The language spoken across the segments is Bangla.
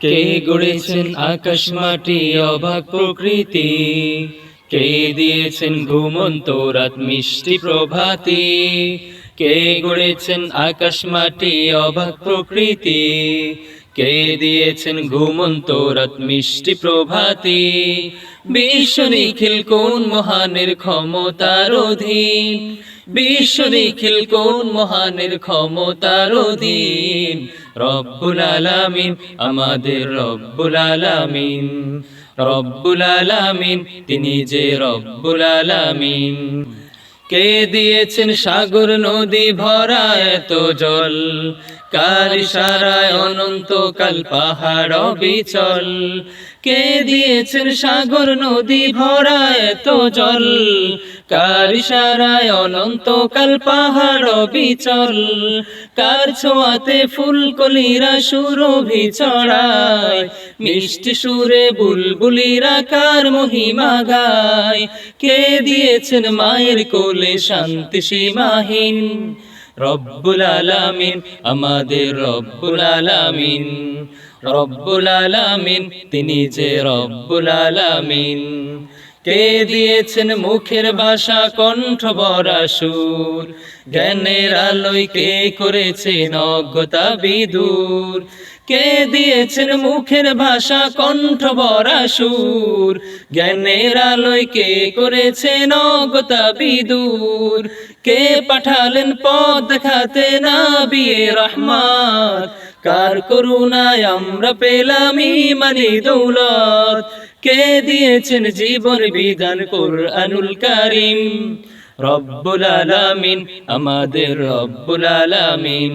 কে গড়েছেন আকাশ মাটি, অবাক প্রকৃতি? কে দিয়েছেন ঘুমন্ত রাত মিষ্টি প্রভাতি? কে গড়েছেন আকাশ মাটি, অবাক প্রকৃতি? কে দিয়েছেন ঘুমন্ত রাত মিষ্টি প্রভাতি? বিশ্ব নিখিল কোন মহানের ক্ষমতার অধীন? বিশ্ব নিখিল কোন মহানের ক্ষমতার অধীন? রব্বুল আলামিন, আমাদের রব্বুল আলামিন। রব্বুল আলামিন, তিনি যে রব্বুল আলামিন। কে দিয়েছেন সাগর নদী ভরা এত জল? কার ইশারায় অনন্ত কাল পাহাড় বিচল কে দিয়েছেন সাগর নদী ভরা এত জল? কার ইশারায় অনন্ত কাল পাহাড় বিচল কার ছোঁয়াতে ফুলকলিরা সুরভি ছড়ায় মিষ্টি সুরে বুলবুলিরা কার মহিমা গায়, কে দিয়েছেন মায়ের কোলে শান্তি সীমাহীন? রব্বুল আলামিন, আমাদের রব্বুল আলামিন রব্বুল আলামিন, তিনি যে রব্বুল আলামিন। কে দিয়েছেন মুখের ভাষা, কণ্ঠ ভরা সুর? জ্ঞানের আলোয় কে করেছেন অজ্ঞতা বিদূর? কে দিয়েছেন মুখের ভাষা, কণ্ঠ ভরা সুর? জ্ঞানের আলোয় কে করেছেন অজ্ঞতা বিদূর? কে পাঠালেন পথ দেখাতে না বিয়ে রহমাত? কার করুণায় আমরা পেলাম ইমানি দৌলত? কে দিয়েছেন জীবন বিধান কোরআনুল কারিম? রব্বুল আলামিন, আমাদের রব্বুল আলামিন।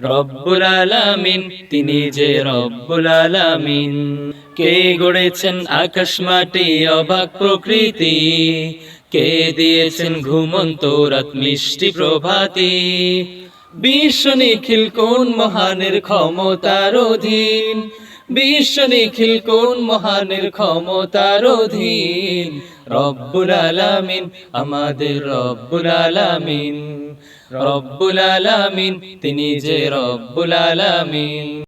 রব্বুল আলামিন, তিনি যে রব্বুল আলামিন। কে গড়েছেন আকাশ মাটি, অবাক প্রকৃতি? কে দিয়েছেন ঘুমন্ত রাত, মিষ্টি প্রভাতি? বিশ্ব নিখিল কোন মহানের ক্ষমতার অধীন? বিশ্ব নিখিল কোন মহানের ক্ষমতার অধীন? রব্বুল আলামিন, আমাদের রব্বুল আলামিন। রব্বুল আলামিন, তিনি যে রব্বুল আলামিন।